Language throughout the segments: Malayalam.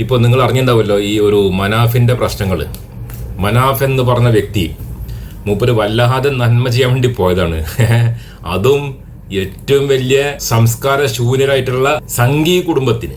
ഇപ്പോൾ നിങ്ങൾ അറിഞ്ഞിട്ടുണ്ടാവുമല്ലോ ഈ ഒരു മനാഫിന്റെ പ്രശ്നങ്ങൾ മനാഫ് എന്ന് പറഞ്ഞ വ്യക്തി മൂപ്പര് വല്ലാതെ നന്മ ചെയ്യാൻ വേണ്ടി പോയതാണ്. അതും ഏറ്റവും വലിയ സംസ്കാര ശൂന്യരായിട്ടുള്ള സംഘീ കുടുംബത്തിന്.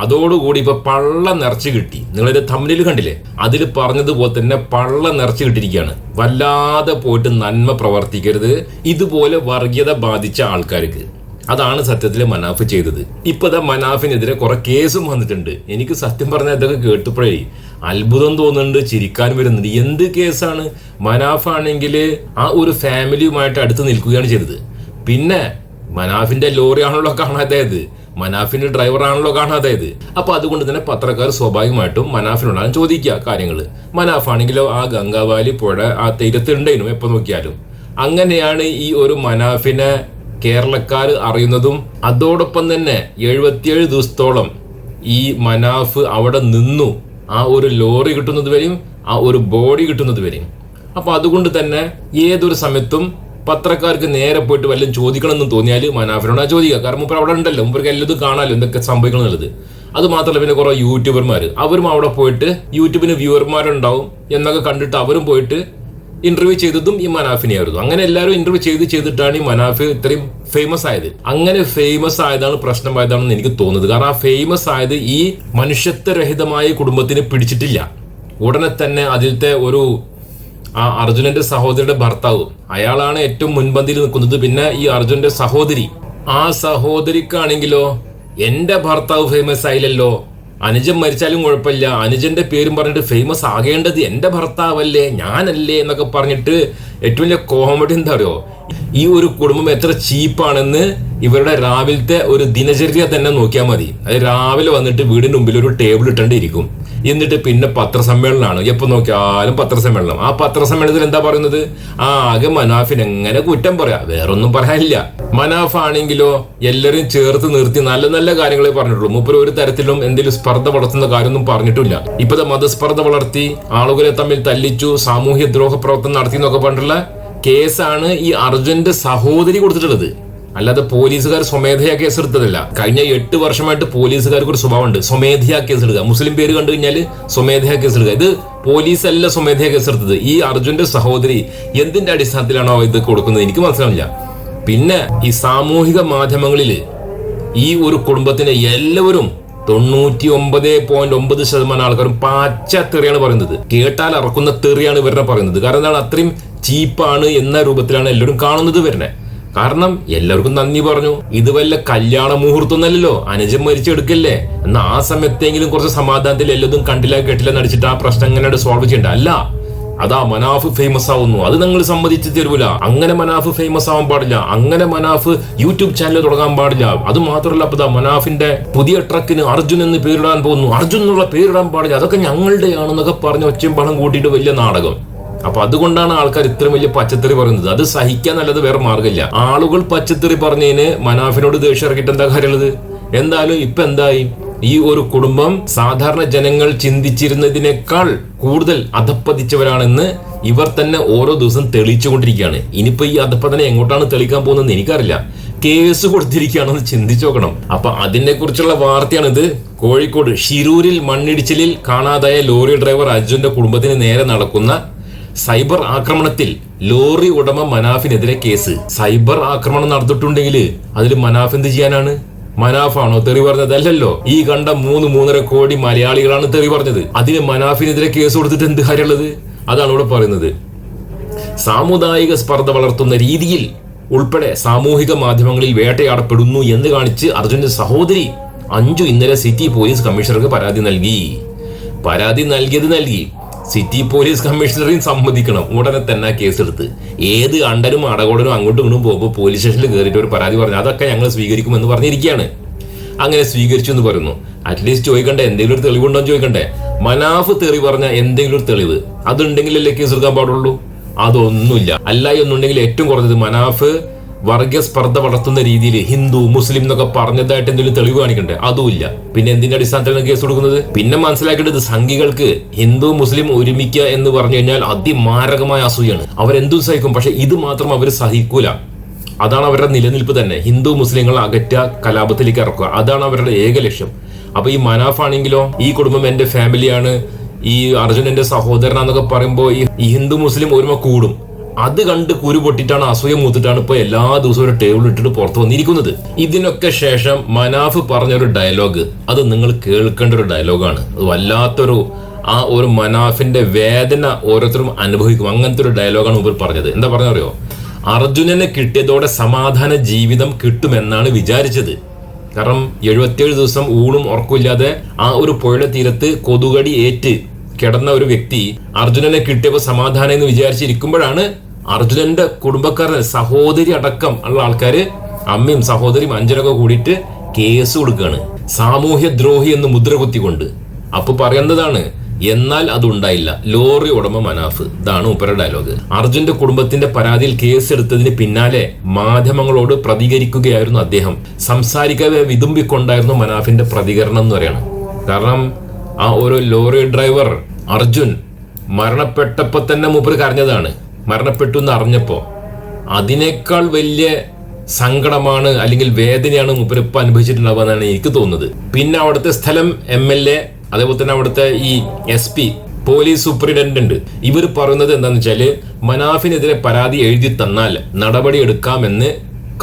അതോടുകൂടി ഇപ്പൊ പള്ള നിറച്ച് കിട്ടി. നിങ്ങളൊരു തമ്മിൽ കണ്ടില്ലേ? അതിൽ പറഞ്ഞതുപോലെ തന്നെ പള്ള നിറച്ച് കിട്ടിയിരിക്കുകയാണ്. വല്ലാതെ പോയിട്ട് നന്മ പ്രവർത്തിക്കരുത്. ഇതുപോലെ വർഗീയത ബാധിച്ച ആൾക്കാർക്ക്. അതാണ് സത്യത്തിൽ മനാഫ് ചെയ്തത്. ഇപ്പതാ മനാഫിനെതിരെ കുറെ കേസും വന്നിട്ടുണ്ട്. എനിക്ക് സത്യം പറഞ്ഞ ഇതൊക്കെ കേട്ടപ്പോഴേ അത്ഭുതം തോന്നുന്നുണ്ട് ചിരിക്കാൻ വരുന്നുണ്ട്. എന്ത് കേസാണ്? മനാഫ് ആണെങ്കിൽ ആ ഒരു ഫാമിലിയുമായിട്ട് അടുത്ത് നിൽക്കുകയാണ് ചെയ്തത്. പിന്നെ മനാഫിന്റെ ലോറിയാണല്ലോ കാണാതായത്. മനാഫിന്റെ ഡ്രൈവറാണല്ലോ കാണാതായത്. അപ്പൊ അതുകൊണ്ട് തന്നെ പത്രക്കാർ സ്വാഭാവികമായിട്ടും മനാഫിനോടാണ് ചോദിക്കുക കാര്യങ്ങൾ മനാഫാണെങ്കിലോ ആ ഗംഗാവാലി പുഴ ആ തീരത്തുണ്ടേനും എപ്പോ നോക്കിയാലും. അങ്ങനെയാണ് ഈ ഒരു മനാഫിനെ കേരളക്കാർ അറിയുന്നതും അതോടൊപ്പം തന്നെ എഴുപത്തിയേഴ് ദിവസത്തോളം ഈ മനാഫ് അവിടെ നിന്നു ആ ഒരു ലോറി കിട്ടുന്നത് വരെയും ആ ഒരു ബോഡി കിട്ടുന്നത് വരെയും അപ്പോൾ അതുകൊണ്ട് തന്നെ ഏതൊരു സമയത്തും പത്രക്കാർക്ക് നേരെ പോയിട്ട് വല്ലതും ചോദിക്കണമെന്ന് തോന്നിയാൽ മനാഫിനോട് ചോദിക്കുക. കാരണം മുമ്പ് അവിടെ ഉണ്ടല്ലോ. മുമ്പർക്ക് എല്ലാതും കാണാമല്ലോ എന്തൊക്കെ സംഭവിക്കണം എന്നുള്ളത്. അത് മാത്രമല്ല പിന്നെ കുറെ യൂട്യൂബർമാർ അവരും അവിടെ പോയിട്ട് യൂട്യൂബിന് വ്യൂവർമാരുണ്ടാവും എന്നൊക്കെ കണ്ടിട്ട് അവരും പോയിട്ട് ഇന്റർവ്യൂ ചെയ്തതും ഈ മനാഫിനെയായിരുന്നു അങ്ങനെ എല്ലാവരും ഇന്റർവ്യൂ ചെയ്ത് ചെയ്തിട്ടാണ് ഈ മനാഫി ഇത്രയും ഫേമസ് ആയത്. അങ്ങനെ ഫേമസ് ആയതാണ് പ്രശ്നമായതാണെന്ന് എനിക്ക് തോന്നുന്നത്. കാരണം ആ ഫേമസ് ആയത് ഈ മനുഷ്യത്വരഹിതമായ കുടുംബത്തിന് പിടിച്ചിട്ടില്ല. ഉടനെ തന്നെ അതിലത്തെ ഒരു ആ അർജുനന്റെ സഹോദരിയുടെ ഭർത്താവ്. അയാളാണ് ഏറ്റവും മുൻപന്തിയിൽ നിൽക്കുന്നത്. പിന്നെ ഈ അർജുനന്റെ സഹോദരി. ആ സഹോദരിക്കാണെങ്കിലോ എന്റെ ഭർത്താവ് ഫേമസ് ആയില്ലല്ലോ. അനുജൻ മരിച്ചാലും കുഴപ്പമില്ല. അനുജന്റെ പേരും പറഞ്ഞിട്ട് ഫേമസ് ആകേണ്ടത് എന്റെ ഭർത്താവല്ലേ ഞാനല്ലേ എന്നൊക്കെ പറഞ്ഞിട്ട് ഏറ്റവും വലിയ കോമഡി എന്താ അറിയോ? ഈ ഒരു കുടുംബം എത്ര ചീപ്പാണെന്ന് ഇവരുടെ രാവിലത്തെ ഒരു ദിനചര്യ തന്നെ നോക്കിയാൽ മതി. അത് രാവിലെ വന്നിട്ട് വീടിന്റെ മുമ്പിൽ ഒരു ടേബിൾ ഇട്ടേണ്ടിയിരിക്കും. എന്നിട്ട് പിന്നെ പത്രസമ്മേളനമാണ്. എപ്പോൾ നോക്കിയാലും പത്രസമ്മേളനം. ആ പത്രസമ്മേളനത്തിൽ എന്താ പറയുന്നത്? ആകെ മനാഫിന് എങ്ങനെ കുറ്റം പറയാ? വേറൊന്നും പറയാനില്ല. മനാഫ് ആണെങ്കിലോ എല്ലാവരും ചേർത്ത് നിർത്തി നല്ല നല്ല കാര്യങ്ങളെ പറഞ്ഞിട്ടുള്ളൂ. മൂപ്പര് ഒരു തരത്തിലും എന്തെങ്കിലും സ്പർദ്ധ വളർത്തുന്ന കാര്യമൊന്നും പറഞ്ഞിട്ടില്ല. ഇപ്പത്തെ മതസ്പർദ്ധ വളർത്തി ആളുകളെ തമ്മിൽ തല്ലിച്ചു സാമൂഹ്യ ദ്രോഹ പ്രവർത്തനം നടത്തി എന്നൊക്കെ പറഞ്ഞിട്ടുള്ള കേസാണ് ഈ അർജുന്റെ സഹോദരി കൊടുത്തിട്ടുള്ളത്. അല്ലാതെ പോലീസുകാർ സ്വമേധയാ കേസെടുത്തതല്ല. കഴിഞ്ഞ എട്ട് വർഷമായിട്ട് പോലീസുകാർക്ക് ഒരു സ്വഭാവമുണ്ട്. സ്വമേധയാ കേസെടുക്കുക. മുസ്ലിം പേര് കണ്ടു കഴിഞ്ഞാൽ സ്വമേധയാ കേസെടുക്കുക. ഇത് പോലീസ് അല്ല സ്വമേധയാ കേസെടുത്തത്. ഈ അർജുന്റെ സഹോദരി എന്തിന്റെ അടിസ്ഥാനത്തിലാണോ ഇത് കൊടുക്കുന്നത്? എനിക്ക് മനസ്സിലാവില്ല പിന്നെ ഈ സാമൂഹിക മാധ്യമങ്ങളിൽ ഈ ഒരു കുടുംബത്തിന് എല്ലാവരും തൊണ്ണൂറ്റി ഒമ്പത് പോയിന്റ് ഒമ്പത് ശതമാനം ആൾക്കാരും പാച്ച തെറിയാണ് പറയുന്നത്. കേട്ടാൽ അറക്കുന്ന തെറിയാണ് ഇവരുടെ പറയുന്നത്. കാരണം എന്താണ്? അത്രയും ചീപ്പാണ് എന്ന രൂപത്തിലാണ് എല്ലാവരും കാണുന്നത് വരുന്നത്. കാരണം എല്ലാവർക്കും നന്ദി പറഞ്ഞു. ഇത് വല്ല കല്യാണ മുഹൂർത്തമൊന്നല്ലോ അനുജൻ മരിച്ചെടുക്കല്ലേ. എന്നാ ആ സമയത്തെങ്കിലും കുറച്ച് സമാധാനത്തിൽ എല്ലാതും കണ്ടില്ല കേട്ടില്ല നടിച്ചിട്ട് ആ പ്രശ്നം എങ്ങനെ സോൾവ് ചെയ്യണ്ട? അല്ല അതാ മനാഫ് ഫേമസ് ആവുന്നു. അത് നിങ്ങൾ സമ്മതിച്ച് തരൂല. അങ്ങനെ മനാഫ് ഫേമസ് ആവാൻ പാടില്ല. അങ്ങനെ മനാഫ് യൂട്യൂബ് ചാനൽ തുടങ്ങാൻ പാടില്ല. അത് മാത്രമല്ല അപ്പൊ മനാഫിന്റെ പുതിയ ട്രക്കിന് അർജുൻ എന്ന് പേരിടാൻ പോകുന്നു. അർജുൻ എന്നുള്ള പേരിടാൻ പാടില്ല. അതൊക്കെ ഞങ്ങളുടെയാണെന്നൊക്കെ പറഞ്ഞ് ഒച്ചയും പണം കൂട്ടിയിട്ട് വലിയ നാടകം. അപ്പൊ അതുകൊണ്ടാണ് ആൾക്കാർ ഇത്രയും വലിയ പച്ചത്തെറി പറയുന്നത്. അത് സഹിക്കാൻ നല്ലത് വേറെ മാർഗമില്ല ആളുകൾ പച്ചത്തെറി പറഞ്ഞതിന് മനാഫിനോട് ദേഷ്യം ഇറക്കിയിട്ട് എന്താ കാര്യമുള്ളത്? എന്തായാലും ഇപ്പൊ എന്തായി? ഈ ഒരു കുടുംബം സാധാരണ ജനങ്ങൾ ചിന്തിച്ചിരുന്നതിനേക്കാൾ കൂടുതൽ അധപ്പതിച്ചവരാണെന്ന് ഇവർ തന്നെ ഓരോ ദിവസം തെളിയിച്ചുകൊണ്ടിരിക്കുകയാണ്. ഇനിയിപ്പോ ഈ അധപ്പതനെ എങ്ങോട്ടാണ് തെളിയിക്കാൻ പോകുന്നത് എനിക്കറിയില്ല. കേസ് കൊടുത്തിരിക്കുകയാണെന്ന് ചിന്തിച്ചു നോക്കണം. അപ്പൊ അതിനെ കുറിച്ചുള്ള വാർത്തയാണിത്. കോഴിക്കോട് ഷിരൂരിൽ മണ്ണിടിച്ചിലിൽ കാണാതായ ലോറി ഡ്രൈവർ അർജുന്റെ കുടുംബത്തിന് നേരെ നടക്കുന്ന സൈബർ ആക്രമണത്തിൽ ലോറി ഉടമ മനാഫിനെതിരെ കേസ്. സൈബർ ആക്രമണം നടത്തിയിട്ടുണ്ടെങ്കിൽ അതിൽ മനാഫ് എന്ത് ചെയ്യാനാണ്? മനാഫാണോ തെറി പറഞ്ഞത്? അല്ലല്ലോ. ഈ കണ്ട മൂന്ന് മൂന്നര കോടി മലയാളികളാണ് തെറി പറഞ്ഞത്. അതിന് മനാഫിനെതിരെ കേസ് കൊടുത്തിട്ട് എന്ത് കാര്യമുള്ളത്? അതാണ് ഇവിടെ പറയുന്നത്. സാമുദായിക സ്പർദ്ധ വളർത്തുന്ന രീതിയിൽ ഉൾപ്പെടെ സാമൂഹിക മാധ്യമങ്ങളിൽ വേട്ടയാടപ്പെടുന്നു എന്ന് കാണിച്ച് അർജുന്റെ സഹോദരി അഞ്ചു ഇന്നലെ സിറ്റി പോലീസ് കമ്മീഷണർക്ക് പരാതി നൽകി. പരാതി നൽകിയത് നൽകി. സിറ്റി പോലീസ് കമ്മീഷണറെയും സമ്മതിക്കണം. ഉടനെ തന്നെ കേസെടുത്ത് ഏത് അണ്ടനും അടകോടനും അങ്ങോട്ടും ഇങ്ങോട്ടും പോകുമ്പോൾ പോലീസ് സ്റ്റേഷനിൽ കയറിയിട്ട് ഒരു പരാതി പറഞ്ഞു അതൊക്കെ ഞങ്ങൾ സ്വീകരിക്കുമെന്ന് പറഞ്ഞിരിക്കുകയാണ്. അങ്ങനെ സ്വീകരിച്ചു എന്ന് പറയുന്നു. അറ്റ്ലീസ്റ്റ് ചോദിക്കണ്ടേ എന്തെങ്കിലും ഒരു തെളിവുണ്ടോ എന്ന് ചോദിക്കണ്ടേ? മനാഫ് തെറി പറഞ്ഞ എന്തെങ്കിലും ഒരു തെളിവ്. അതുണ്ടെങ്കിലല്ലേ കേസ് എടുക്കാൻ പാടുള്ളൂ? അതൊന്നുമില്ല. അല്ല എന്നുണ്ടെങ്കിൽ ഏറ്റവും കുറഞ്ഞത് മനാഫ് വർഗീയ സ്പർദ്ധ വളർത്തുന്ന രീതിയിൽ ഹിന്ദു മുസ്ലിം എന്നൊക്കെ പറഞ്ഞതായിട്ട് എന്തെങ്കിലും തെളിവ് കാണിക്കണ്ടേ? അതുമില്ല. പിന്നെ എന്തിന്റെ അടിസ്ഥാനത്തിലാണ് കേസ് കൊടുക്കുന്നത്? പിന്നെ മനസ്സിലാക്കേണ്ടത് സംഘികൾക്ക് ഹിന്ദു മുസ്ലിം ഒരുമിക്കുക എന്ന് പറഞ്ഞു കഴിഞ്ഞാൽ അതിമാരകമായ അസൂയാണ്. അവരെന്തും സഹിക്കും പക്ഷെ ഇത് മാത്രം അവർ സഹിക്കൂല. അതാണ് അവരുടെ നിലനിൽപ്പ് തന്നെ. ഹിന്ദു മുസ്ലിങ്ങളെ അകറ്റ കലാപത്തിലേക്ക് ഇറക്കുക. അതാണ് അവരുടെ ഏക ലക്ഷ്യം. അപ്പൊ ഈ മനാഫ് ആണെങ്കിലോ ഈ കുടുംബം എന്റെ ഫാമിലിയാണ് ഈ അർജുനന്റെ സഹോദരനാന്നൊക്കെ പറയുമ്പോ ഈ ഈ ഹിന്ദു മുസ്ലിം ഒരുമ കൂടും. അത് കണ്ട് കുരു പൊട്ടിട്ടാണ് അസൂയ മൂത്തിട്ടാണ് ഇപ്പൊ എല്ലാ ദിവസവും ഒരു ടേബിൾ ഇട്ടിട്ട് പുറത്തു വന്നിരിക്കുന്നത്. ഇതിനൊക്കെ ശേഷം മനാഫ് പറഞ്ഞ ഒരു ഡയലോഗ് അത് നിങ്ങൾ കേൾക്കേണ്ട ഒരു ഡയലോഗാണ് അത് വല്ലാത്തൊരു ആ ഒരു മനാഫിന്റെ വേദന ഓരോരുത്തരും അനുഭവിക്കും. അങ്ങനത്തെ ഒരു ഡയലോഗാണ് മുമ്പിൽ പറഞ്ഞത്. എന്താ പറഞ്ഞറിയോ അർജുനന് കിട്ടിയതോടെ സമാധാന ജീവിതം കിട്ടുമെന്നാണ് വിചാരിച്ചത്. കാരണം എഴുപത്തിയേഴ് ദിവസം ഊണും ഉറക്കമില്ലാതെ ആ ഒരു പുഴയുടെ തീരത്ത് കൊതുകടി ഏറ്റ് കിടന്ന ഒരു വ്യക്തി അർജുനനെ കിട്ടിയപ്പോൾ സമാധാനം എന്ന് വിചാരിച്ചിരിക്കുമ്പോഴാണ് അർജുനന്റെ കുടുംബക്കാരൻ സഹോദരി അടക്കം ഉള്ള ആൾക്കാര് അമ്മയും സഹോദരിയും അഞ്ചനൊക്കെ കൂടിയിട്ട് കേസ് കൊടുക്കുകയാണ്. സാമൂഹ്യ ദ്രോഹി എന്ന് മുദ്ര കുത്തിക്കൊണ്ട്. അപ്പൊ പറയുന്നതാണ് എന്നാൽ അതുണ്ടായില്ല ലോറി ഉടമ മനാഫ്. ഇതാണ് ഉപ്പര ഡയലോഗ്. അർജുന്റെ കുടുംബത്തിന്റെ പരാതിയിൽ കേസ് എടുത്തതിന് പിന്നാലെ മാധ്യമങ്ങളോട് പ്രതികരിക്കുകയായിരുന്നു അദ്ദേഹം. സംസാരിക്കാതെ വിതുമ്പിക്കൊണ്ടായിരുന്നു മനാഫിന്റെ പ്രതികരണം എന്ന് പറയണം. കാരണം ആ ഒരു ലോറി ഡ്രൈവർ അർജുൻ മരണപ്പെട്ടപ്പോൾ തന്നെ മൂപ്പര് കരഞ്ഞതാണ്. മരണപ്പെട്ടു എന്ന് അറിഞ്ഞപ്പോൾ അതിനേക്കാൾ വലിയ സങ്കടമാണ് അല്ലെങ്കിൽ വേദനയാണ് മൂപ്പര് ഇപ്പം അനുഭവിച്ചിട്ടുണ്ടാവുക എന്നാണ് എനിക്ക് തോന്നുന്നത്. പിന്നെ അവിടുത്തെ സ്ഥലം എം എൽ എ അതേപോലെ തന്നെ അവിടുത്തെ ഈ എസ് പി പോലീസ് സൂപ്രണ്ടന്റ് ഇവർ പറയുന്നത് എന്താന്ന് വെച്ചാൽ മനാഫിനെതിരെ പരാതി എഴുതി തന്നാൽ നടപടി എടുക്കാമെന്ന്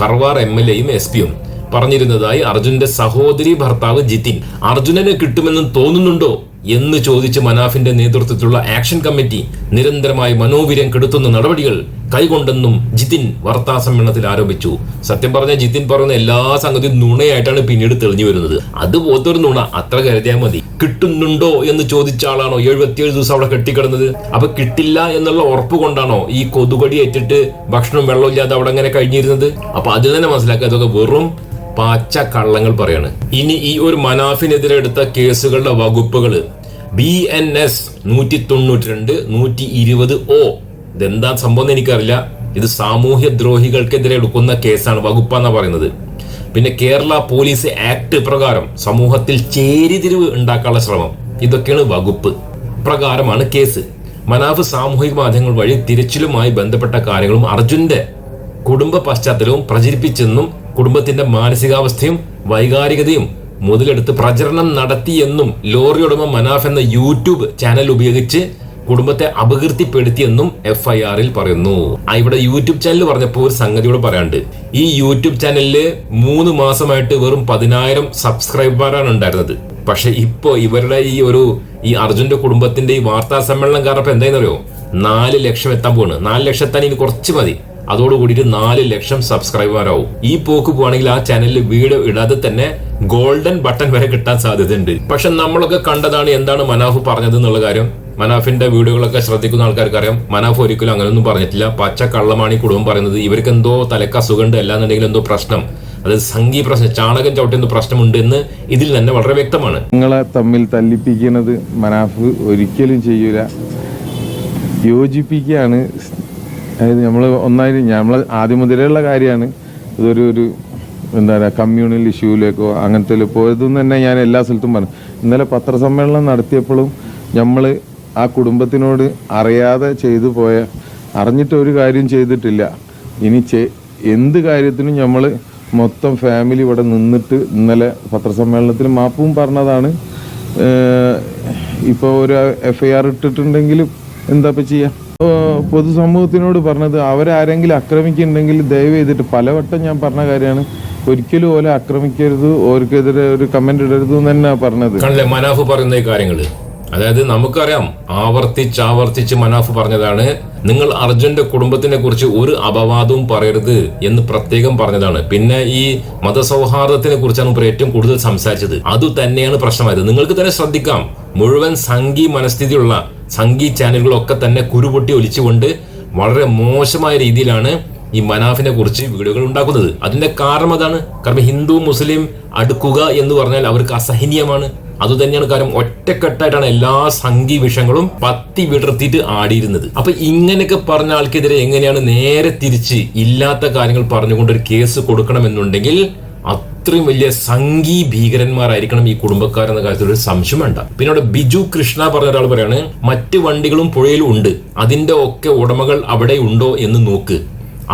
കർവാർ എം എൽ എയും എസ് പിയും പറഞ്ഞിരുന്നതായി അർജുന്റെ സഹോദരി ഭർത്താവ് ജിതിൻ. അർജുനന് കിട്ടുമെന്ന് തോന്നുന്നുണ്ടോ? എന്ന് ചോദിച്ച് മനാഫിന്റെ നേതൃത്വത്തിലുള്ള ആക്ഷൻ കമ്മിറ്റി നിരന്തരമായി മനോവീര്യം കെടുത്തുന്ന നടപടികൾ കൈകൊണ്ടെന്നും ജിതിൻ വാർത്താ സമ്മേളനത്തിൽ ആരോപിച്ചു. സത്യം പറഞ്ഞ ജിതിൻ പറയുന്ന എല്ലാ സംഗതിയും നുണയായിട്ടാണ് പിന്നീട് തെളിഞ്ഞു വരുന്നത്. അതുപോലത്തെ ഒരു നുണ അത്ര കരുതിയാൽ മതി. കിട്ടുന്നുണ്ടോ എന്ന് ചോദിച്ച ആളാണോ എഴുപത്തിയേഴ് ദിവസം അവിടെ കെട്ടിക്കിടന്നത്? അപ്പൊ കിട്ടില്ല എന്നുള്ള ഉറപ്പ് കൊണ്ടാണോ ഈ കൊതുകടി ഏറ്റിട്ട് ഭക്ഷണം വെള്ളം ഇല്ലാതെ അവിടെ അങ്ങനെ കഴിഞ്ഞിരുന്നത്? അപ്പൊ അതിൽ തന്നെ മനസ്സിലാക്കുക അതൊക്കെ വെറും പാച്ച കള്ളങ്ങൾ പറയാണ്. ഇനി ഈ ഒരു മനാഫിനെതിരെ എടുത്ത കേസുകളുടെ വകുപ്പുകൾ ബി എൻ എസ് നൂറ്റി തൊണ്ണൂറ്റി രണ്ട് നൂറ്റി ഇരുപത് ഒ ഇതെന്താ സംഭവം എന്ന് എനിക്കറിയില്ല. ഇത് സാമൂഹ്യ ദ്രോഹികൾക്കെതിരെ എടുക്കുന്ന കേസാണ് വകുപ്പാന്നാ പറയുന്നത്. പിന്നെ കേരള പോലീസ് ആക്ട് പ്രകാരം സമൂഹത്തിൽ ചേരിതിരിവ് ഉണ്ടാക്കാനുള്ള ശ്രമം. ഇതൊക്കെയാണ് വകുപ്പ് പ്രകാരമാണ് കേസ്. മനാഫ് സാമൂഹിക മാധ്യമങ്ങൾ വഴി തിരച്ചിലുമായി ബന്ധപ്പെട്ട കാര്യങ്ങളും അർജുന്റെ കുടുംബ പശ്ചാത്തലവും പ്രചരിപ്പിച്ചെന്നും കുടുംബത്തിന്റെ മാനസികാവസ്ഥയും വൈകാരികതയും മുതലെടുത്ത് പ്രചരണം നടത്തിയെന്നും ലോറി ഉടമ മനാഫ് എന്ന യൂട്യൂബ് ചാനൽ ഉപയോഗിച്ച് കുടുംബത്തെ അപകീർത്തിപ്പെടുത്തിയെന്നും എഫ് ഐ ആറിൽ പറയുന്നു. ആ ഇവിടെ യൂട്യൂബ് ചാനൽ പറഞ്ഞപ്പോൾ ഒരു സംഗതിയോട് പറയാണ്ട് ഈ യൂട്യൂബ് ചാനലിൽ മൂന്ന് മാസമായിട്ട് വെറും പതിനായിരം സബ്സ്ക്രൈബറാണ് ഉണ്ടായിരുന്നത്. പക്ഷെ ഇപ്പോ ഇവരുടെ ഈ ഒരു ഈ അർജുന്റെ കുടുംബത്തിന്റെ ഈ വാർത്താ സമ്മേളനം കാരണം എന്തായെന്നറിയോ നാല് ലക്ഷം എത്താൻ പോണ് നാല് ലക്ഷം എത്താൻ ഇനി കുറച്ച് മതി. അതോട് കൂടിയിട്ട് നാല് ലക്ഷം സബ്സ്ക്രൈബറാവും ഈ പോക്ക് പോവാണെങ്കിൽ ആ ചാനലിൽ വീഡിയോ ഇടാതെ തന്നെ ഗോൾഡൻ ബട്ടൺ വരെ കിട്ടാൻ സാധ്യതയുണ്ട്. പക്ഷെ നമ്മളൊക്കെ കണ്ടതാണ് എന്താണ് മനാഫ് പറഞ്ഞത് എന്നുള്ള കാര്യം. മനാഫിന്റെ വീഡിയോകളൊക്കെ ശ്രദ്ധിക്കുന്ന ആൾക്കാർക്ക് അറിയാം മനാഫ് ഒരിക്കലും അങ്ങനെയൊന്നും പറഞ്ഞിട്ടില്ല. പച്ച കള്ളമാണ് ഈ കുടുംബം പറയുന്നത്. ഇവർക്ക് എന്തോ തലക്ക് അസുഖമുണ്ട് അല്ലാന്നുണ്ടെങ്കിൽ എന്തോ പ്രശ്നം. അത് സംഗീ പ്രശ്നം ചാണകം ചവിട്ടുന്ന പ്രശ്നമുണ്ട് എന്ന് ഇതിൽ തന്നെ വളരെ വ്യക്തമാണ്. നിങ്ങളെ തമ്മിൽ തല്ലിപ്പിക്കുന്നത് മനാഫ് ഒരിക്കലും ചെയ്യൂല. യോജിപ്പിക്കുകയാണ് അതായത് നമ്മൾ ഒന്നായി നമ്മൾ ആദ്യം മുതലുള്ള കാര്യമാണ് ഇതൊരു ഒരു എന്താ പറയുക കമ്മ്യൂണൽ ഇഷ്യൂവിലേക്കോ അങ്ങനത്തെ പോയതെന്ന് തന്നെ ഞാൻ എല്ലാ സ്ഥലത്തും പറഞ്ഞു. ഇന്നലെ പത്രസമ്മേളനം നടത്തിയപ്പോഴും നമ്മൾ ആ കുടുംബത്തിനോട് അറിയാതെ ചെയ്തു പോയ അറിഞ്ഞിട്ട് ഒരു കാര്യം ചെയ്തിട്ടില്ല. ഇനി ചെ- എന്ത് കാര്യത്തിനും നമ്മൾ മൊത്തം ഫാമിലി ഇവിടെ നിന്നിട്ട് ഇന്നലെ പത്രസമ്മേളനത്തിൽ മാപ്പും പറഞ്ഞതാണ്. ഇപ്പോൾ ഒരു എഫ് ഐ ആർ ഇട്ടിട്ടുണ്ടെങ്കിലും എന്താ ഇപ്പം ചെയ്യുക പൊതുസമൂഹത്തിനോട് പറഞ്ഞത് അവരാരെങ്കിലും ആക്രമിക്കുന്നുണ്ടെങ്കിൽ ദയവ് ചെയ്തിട്ട് പലവട്ടം ഞാൻ പറഞ്ഞ കാര്യമാണ്. ഒരിക്കലും ഓലെ ആക്രമിക്കരുത് ഓർക്കെതിരെ ഒരു കമന്റ് ഇടരുത് തന്നെ പറഞ്ഞത്. കണ്ടില്ലേ മനാഫ് പറയുന്ന ഈ കാര്യങ്ങൾ. അതായത് നമുക്കറിയാം ആവർത്തിച്ച് ആവർത്തിച്ച് മനാഫ് പറഞ്ഞതാണ് നിങ്ങൾ അർജുന്റെ കുടുംബത്തിനെ കുറിച്ച് ഒരു അപവാദവും പറയരുത് എന്ന് പ്രത്യേകം പറഞ്ഞതാണ്. പിന്നെ ഈ മതസൗഹാർദ്ദത്തിനെ കുറിച്ചാണ് ഇപ്പോൾ ഏറ്റവും കൂടുതൽ സംസാരിച്ചത്. അത് തന്നെയാണ് പ്രശ്നമായത്. നിങ്ങൾക്ക് തന്നെ ശ്രദ്ധിക്കാം മുഴുവൻ സംഘി മനസ്ഥിതിയുള്ള സംഘി ചാനലുകളൊക്കെ തന്നെ കുരുപൊട്ടി ഒലിച്ചുകൊണ്ട് വളരെ മോശമായ രീതിയിലാണ് ഈ മനാഫിനെ കുറിച്ച് വീഡിയോകൾ ഉണ്ടാക്കുന്നത്. അതിന്റെ കാരണം അതാണ്. കാരണം ഹിന്ദു മുസ്ലിം അടുക്കുക എന്ന് പറഞ്ഞാൽ അവർക്ക് അസഹനീയമാണ്. അതുതന്നെയാണ് കാരണം ഒറ്റക്കെട്ടായിട്ടാണ് എല്ലാ സംഘി വിഷങ്ങളും പത്തി വിടർത്തിയിട്ട് ആടിയിരുന്നത്. അപ്പൊ ഇങ്ങനെയൊക്കെ പറഞ്ഞ ആൾക്കെതിരെ എങ്ങനെയാണ് നേരെ തിരിച്ച് ഇല്ലാത്ത കാര്യങ്ങൾ പറഞ്ഞുകൊണ്ട് ഒരു കേസ് കൊടുക്കണമെന്നുണ്ടെങ്കിൽ അത്രയും വലിയ സംഘീ ഭീകരന്മാരായിരിക്കണം ഈ കുടുംബക്കാരെന്ന കാര്യത്തിൽ ഒരു സംശയം വേണ്ട. പിന്നെ അവിടെ ബിജു കൃഷ്ണ പറഞ്ഞ ഒരാൾ പറയാണ് മറ്റ് വണ്ടികളും പുഴയിലും ഉണ്ട്. അതിന്റെ ഒക്കെ ഉടമകൾ അവിടെ ഉണ്ടോ എന്ന് നോക്ക്.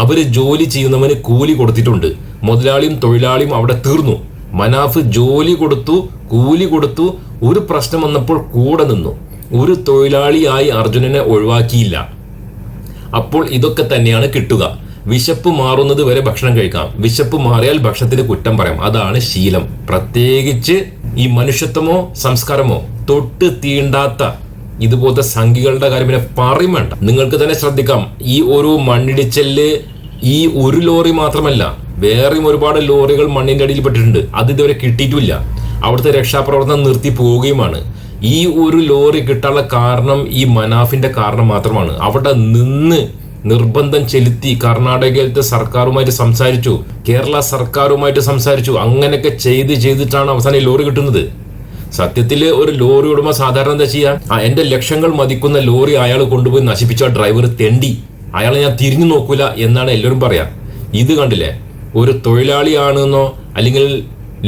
അവർ ജോലി ചെയ്യുന്നവന് കൂലി കൊടുത്തിട്ടുണ്ട്. മുതലാളിയും തൊഴിലാളിയും അവിടെ തീർന്നു. മനാഫ് ജോലി കൊടുത്തു കൂലി കൊടുത്തു. ഒരു പ്രശ്നം വന്നപ്പോൾ കൂടെ നിന്നു. ഒരു തൊഴിലാളിയായി അർജുനനെ ഒഴിവാക്കിയില്ല. അപ്പോൾ ഇതൊക്കെ തന്നെയാണ് കിട്ടുക. വിശപ്പ് മാറുന്നത് വരെ ഭക്ഷണം കഴിക്കാം. വിശപ്പ് മാറിയാൽ ഭക്ഷണത്തിന് കുറ്റം പറയാം. അതാണ് ശീലം. പ്രത്യേകിച്ച് ഈ മനുഷ്യത്വമോ സംസ്കാരമോ തൊട്ട് തീണ്ടാത്ത ഇതുപോലത്തെ സംഖ്യകളുടെ കാര്യം പിന്നെ പറയും വേണ്ട. നിങ്ങൾക്ക് തന്നെ ശ്രദ്ധിക്കാം. ഈ ഒരു മണ്ണിടിച്ചൽ ഈ ഒരു ലോറി മാത്രമല്ല വേറെയും ഒരുപാട് ലോറികൾ മണ്ണിന്റെ അടിയിൽ പെട്ടിട്ടുണ്ട്. അത് ഇതുവരെ കിട്ടിയിട്ടില്ല. അവിടുത്തെ രക്ഷാപ്രവർത്തനം നിർത്തി പോവുകയുമാണ്. ഈ ഒരു ലോറി കിട്ടാനുള്ള കാരണം ഈ മനാഫിന്റെ കാരണം മാത്രമാണ്. അവിടെ നിന്ന് നിർബന്ധം ചെലുത്തി കർണാടകയിലത്തെ സർക്കാരുമായിട്ട് സംസാരിച്ചു കേരള സർക്കാരുമായിട്ട് സംസാരിച്ചു. അങ്ങനെയൊക്കെ ചെയ്ത് ചെയ്തിട്ടാണ് അവസാനം ഈ ലോറി കിട്ടുന്നത്. സത്യത്തിൽ ഒരു ലോറി ഉടമ സാധാരണ എന്താ ചെയ്യുക എന്റെ ലക്ഷങ്ങൾ മതിക്കുന്ന ലോറി അയാൾ കൊണ്ടുപോയി നശിപ്പിച്ച. ഡ്രൈവർ തെണ്ടി. അയാളെ ഞാൻ തിരിഞ്ഞു നോക്കൂല എന്നാണ് എല്ലാവരും പറയാ. ഇത് കണ്ടില്ലേ? ഒരു തൊഴിലാളിയാണെന്നോ അല്ലെങ്കിൽ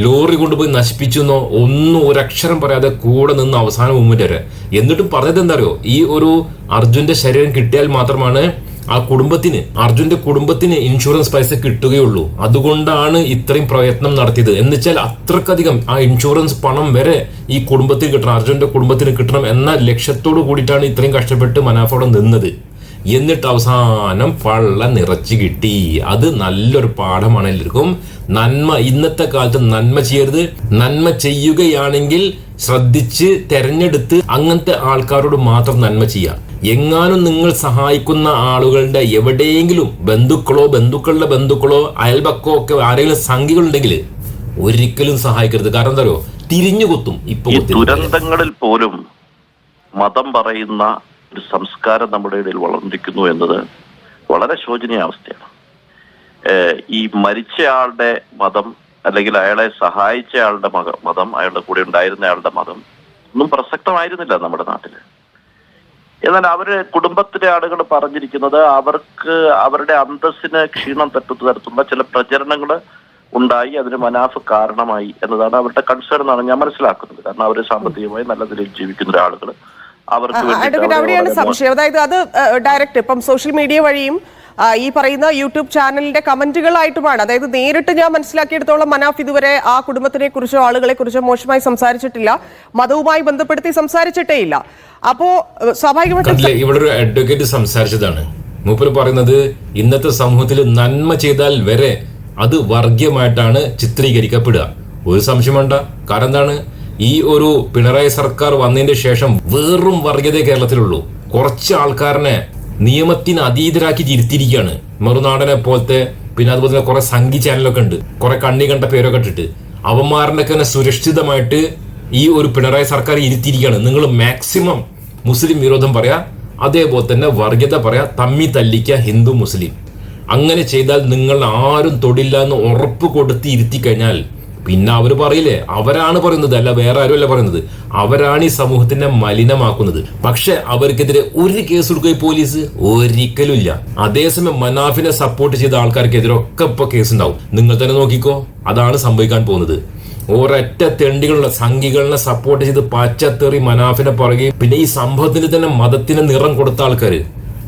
ലോറി കൊണ്ടുപോയി നശിപ്പിച്ചെന്നോ ഒന്നും ഒരക്ഷരം പറയാതെ കൂടെ നിന്ന് അവസാനം മൂമെന്റ് വരെ. എന്നിട്ടും പറഞ്ഞത് എന്താ അറിയോ? ഈ ഒരു അർജുന്റെ ശരീരം കിട്ടിയാൽ മാത്രമാണ് ആ കുടുംബത്തിന് അർജുന്റെ കുടുംബത്തിന് ഇൻഷുറൻസ് പൈസ കിട്ടുകയുള്ളൂ. അതുകൊണ്ടാണ് ഇത്രയും പ്രയത്നം നടത്തിയത്. എന്ന് വെച്ചാൽ അത്രക്കധികം ആ ഇൻഷുറൻസ് പണം വരെ ഈ കുടുംബത്തിന് കിട്ടണം അർജുന്റെ കുടുംബത്തിന് കിട്ടണം എന്ന ലക്ഷ്യത്തോട് കൂടിയിട്ടാണ് ഇത്രയും കഷ്ടപ്പെട്ട് മനാഫോടെ നിന്നത്. എന്നിട്ട് അവസാനം പള്ള നിറച്ച് കിട്ടി. അത് നല്ലൊരു പാഠമാണ് എല്ലാവർക്കും. നന്മ ഇന്നത്തെ കാലത്ത് നന്മ ചെയ്യരുത്. നന്മ ചെയ്യുകയാണെങ്കിൽ ശ്രദ്ധിച്ച് തെരഞ്ഞെടുത്ത് അങ്ങനത്തെ ആൾക്കാരോട് മാത്രം നന്മ ചെയ്യുക. എങ്ങാനും നിങ്ങൾ സഹായിക്കുന്ന ആളുകളുടെ എവിടെയെങ്കിലും ബന്ധുക്കളോ ബന്ധുക്കളുടെ ബന്ധുക്കളോ അയൽപക്കോ ഒക്കെ ആരെങ്കിലും സംഖ്യകളുണ്ടെങ്കിൽ ഒരിക്കലും സഹായിക്കരുത്. കാരണം എന്താ പറയുക തിരിഞ്ഞു കുത്തും. ഇപ്പൊ ദുരന്തങ്ങളിൽ പോലും മതം പറയുന്ന ഒരു സംസ്കാരം നമ്മുടെ ഇടയിൽ വളർന്നിരിക്കുന്നു എന്നത് വളരെ ശോചനീയ അവസ്ഥയാണ്. ഈ മരിച്ചയാളുടെ മതം അല്ലെങ്കിൽ അയാളെ സഹായിച്ചയാളുടെ മതം അയാളുടെ കൂടെ ഉണ്ടായിരുന്നയാളുടെ മതം ഒന്നും പ്രസക്തമായിരുന്നില്ല നമ്മുടെ നാട്ടിൽ. എന്നാൽ അവർ കുടുംബത്തിലെ ആളുകൾ പറഞ്ഞിരിക്കുന്നത് അവർക്ക് അവരുടെ അന്തസ്സിന് ക്ഷീണം തട്ടുന്ന തരത്തിലുള്ള ചില പ്രചരണങ്ങൾ ഉണ്ടായി അതിന് മനാഫ് കാരണമായി എന്നതാണ് അവരുടെ കൺസേൺ എന്നാണ് ഞാൻ മനസ്സിലാക്കുന്നത്. കാരണം അവർ സാമ്പത്തികമായി നല്ല നിലയിൽ ജീവിക്കുന്ന ഒരാളുകൾ അവർക്ക് അവിടെയാണ് സംശയം. അതായത് അത് ഡയറക്റ്റ് ഇപ്പം സോഷ്യൽ മീഡിയ വഴിയും ഈ പറയുന്ന യൂട്യൂബ് ചാനലിന്റെ കമന്റുകളായിട്ടുമാണ്. അതായത് നേരിട്ട് ഞാൻ മനസ്സിലാക്കിയെടുത്തോളം മനാഫ് ഇതുവരെ ആ കുടുംബത്തിനെ കുറിച്ചോ ആളുകളെ കുറിച്ചോ മോശമായി സംസാരിച്ചിട്ടില്ല. മതവുമായി ബന്ധപ്പെടുത്തി സംസാരിച്ചിട്ടേ ഇല്ല അപ്പോ സ്വാഭാവികമായിട്ടും ഇവിടെ ഒരു അഡ്വക്കേറ്റ് സംസാരിച്ചതാണ്. മൂപ്പര് പറയുന്നത് ഇന്നത്തെ സമൂഹത്തിൽ നന്മ ചെയ്താൽ വരെ അത് വർഗീയമായിട്ടാണ് ചിത്രീകരിക്കപ്പെടുക. ഒരു സംശയം വേണ്ട. കാരണം എന്താണ്? ഈ ഒരു പിണറായി സർക്കാർ വന്നതിന്റെ ശേഷം വെറും വർഗീയത കേരളത്തിലുള്ളൂ. കുറച്ച് ആൾക്കാരനെ നിയമത്തിന് അതീതരാക്കി തിരുത്തിയിരിക്കുകയാണ്. മറുനാടനെ പോലത്തെ പിന്നെ അതുപോലെ തന്നെ കുറെ സംഘി ചാനലൊക്കെ ഉണ്ട്. കുറെ കണ്ണി കണ്ട പേരൊക്കെ ഇട്ടിട്ട്. അവന്മാരിനൊക്കെ തന്നെ സുരക്ഷിതമായിട്ട് ഈ ഒരു പിണറായി സർക്കാർ ഇരുത്തിയിരിക്കുകയാണ്. നിങ്ങൾ മാക്സിമം മുസ്ലിം വിരോധം പറയാ അതേപോലെ തന്നെ വർഗീയത പറയാ തമ്മി തല്ലിക്ക ഹിന്ദു മുസ്ലിം. അങ്ങനെ ചെയ്താൽ നിങ്ങൾ ആരും തൊടില്ല എന്ന് ഉറപ്പ് കൊടുത്ത് ഇരുത്തി കഴിഞ്ഞാൽ പിന്നെ അവർ പറയില്ലേ? അവരാണ് പറയുന്നത് അല്ല വേറെ ആരുമല്ല പറയുന്നത്. അവരാണ് ഈ സമൂഹത്തിനെ മലിനമാക്കുന്നത്. പക്ഷെ അവർക്കെതിരെ ഒരു കേസ് കൊടുക്കുക പോലീസ് ഒരിക്കലും ഇല്ല അതേസമയം മനാഫിനെ സപ്പോർട്ട് ചെയ്ത ആൾക്കാർക്കെതിരെ ഒക്കെ ഇപ്പൊ കേസ് ഉണ്ടാവും. നിങ്ങൾ തന്നെ നോക്കിക്കോ. അതാണ് സംഭവിക്കാൻ പോകുന്നത്. ഒരൊറ്റ തെണ്ടികളുള്ള സംഘികളെ സപ്പോർട്ട് ചെയ്ത് പച്ചത്തെറി മനാഫിനെ പറയുകയും പിന്നെ ഈ സംഭവത്തിന് തന്നെ മതത്തിന് നിറം കൊടുത്ത ആൾക്കാര്.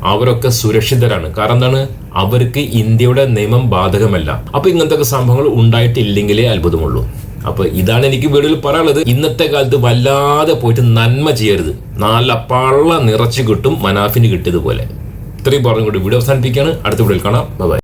അവരൊക്കെ സുരക്ഷിതരാണ്. കാരണം എന്താണ്? അവർക്ക് ഇന്ത്യയുടെ നിയമം ബാധകമല്ല. അപ്പൊ ഇങ്ങനത്തെ സംഭവങ്ങൾ ഉണ്ടായിട്ടില്ലെങ്കിലേ അത്ഭുതമുള്ളൂ. അപ്പൊ ഇതാണ് എനിക്ക് വീഡിയോയിൽ പറയാനുള്ളത്. ഇന്നത്തെ കാലത്ത് വല്ലാതെ പോയിട്ട് നന്മ ചെയ്യരുത്. നല്ല പള്ള നിറച്ച് കിട്ടും മനാഫിന് കിട്ടിയതുപോലെ. ഇത്രയും പറഞ്ഞുകൊണ്ട് വീഡിയോ അവസാനിപ്പിക്കുകയാണ്. അടുത്ത വീഡിയോയിൽ കാണാം. ബൈ